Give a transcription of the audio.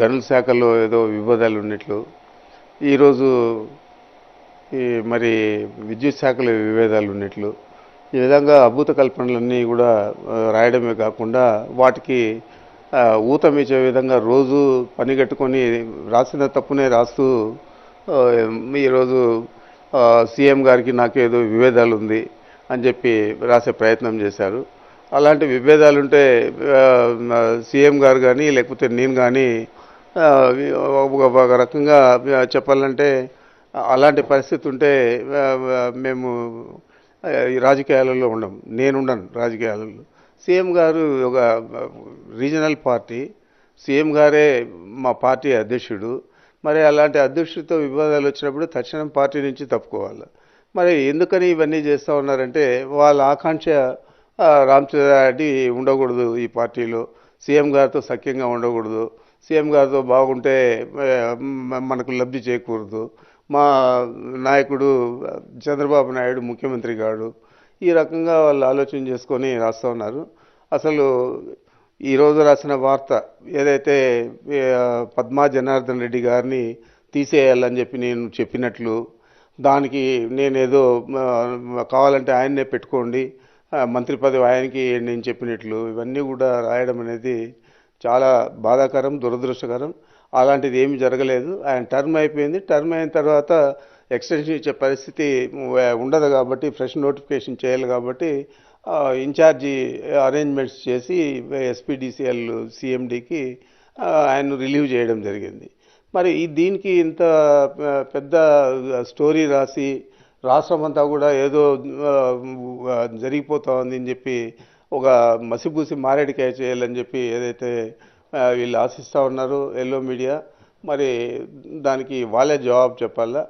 గనుల శాఖలో ఏదో వివాదాలు ఉన్నట్లు. ఈరోజు ఈ మరి విద్యుత్ శాఖలో విభేదాలు ఉన్నట్లు. ఈ విధంగా అభూత కల్పనలన్నీ కూడా రాయడమే కాకుండా వాటికి ఊతమిచ్చే విధంగా రోజు పని కట్టుకొని రాసిన తప్పునే రాస్తూ ఈరోజు సీఎం గారికి నాకు ఏదో విభేదాలు ఉంది అని చెప్పి రాసే ప్రయత్నం చేశారు. అలాంటి విభేదాలు ఉంటే సీఎం గారు కానీ లేకపోతే నేను కానీ ఒక రకంగా చెప్పాలంటే అలాంటి పరిస్థితి ఉంటే మేము ఈ రాజకీయాలలో ఉండం. నేనుండను రాజకీయాలలో. సీఎం గారు ఒక రీజనల్ పార్టీ. సీఎం గారే మా పార్టీ అధ్యక్షుడు. మరి అలాంటి అధ్యక్షుడితో వివాదాలు వచ్చినప్పుడు తక్షణం పార్టీ నుంచి తప్పుకోవాలి. మరి ఎందుకని ఇవన్నీ చేస్తూ ఉన్నారంటే వాళ్ళ ఆకాంక్ష ఆ, రామచంద్రారెడ్డి ఉండకూడదు ఈ పార్టీలో. సీఎం గారితో సఖ్యంగా ఉండకూడదు. సీఎం గారితో బాగుంటే మనకు లబ్ధి చేకూరదు. మా నాయకుడు చంద్రబాబు నాయుడు ముఖ్యమంత్రి గాడు ఈ రకంగా వాళ్ళు ఆలోచన చేసుకొని రాస్తూ ఉన్నారు. అసలు ఈరోజు రాసిన వార్త ఏదైతే పద్మా జనార్దన్ రెడ్డి గారిని తీసేయాలని చెప్పి నేను చెప్పినట్లు దానికి నేనేదో కావాలంటే ఆయన్నే పెట్టుకోండి మంత్రి పదవి ఆయనకి నేను చెప్పినట్లు ఇవన్నీ కూడా రాయడం అనేది చాలా బాధాకరం దురదృష్టకరం. అలాంటిది ఏమీ జరగలేదు. ఆయన టర్మ్ అయిపోయింది. టర్మ్ అయిన తర్వాత ఎక్స్టెన్షన్ ఇచ్చే పరిస్థితి ఉండదు కాబట్టి ఫ్రెష్ నోటిఫికేషన్ చేయాలి కాబట్టి ఇన్ఛార్జి అరేంజ్మెంట్స్ చేసి ఎస్పీడీసీఎల్ సిఎండికి ఆయన రిలీవ్ చేయడం జరిగింది. మరి ఈ దీనికి ఇంత పెద్ద స్టోరీ రాసి రాష్ట్రం అంతా కూడా ఏదో ఆ, జరిగిపోతా ఉంది అని చెప్పి ఒక మసిపూసి మారేడికాయ చేయాలని చెప్పి ఏదైతే వీళ్ళు ఆశిస్తూ ఉన్నారో ఎల్లో మీడియా మరి దానికి వాళ్ళే జవాబు చెప్పాలా?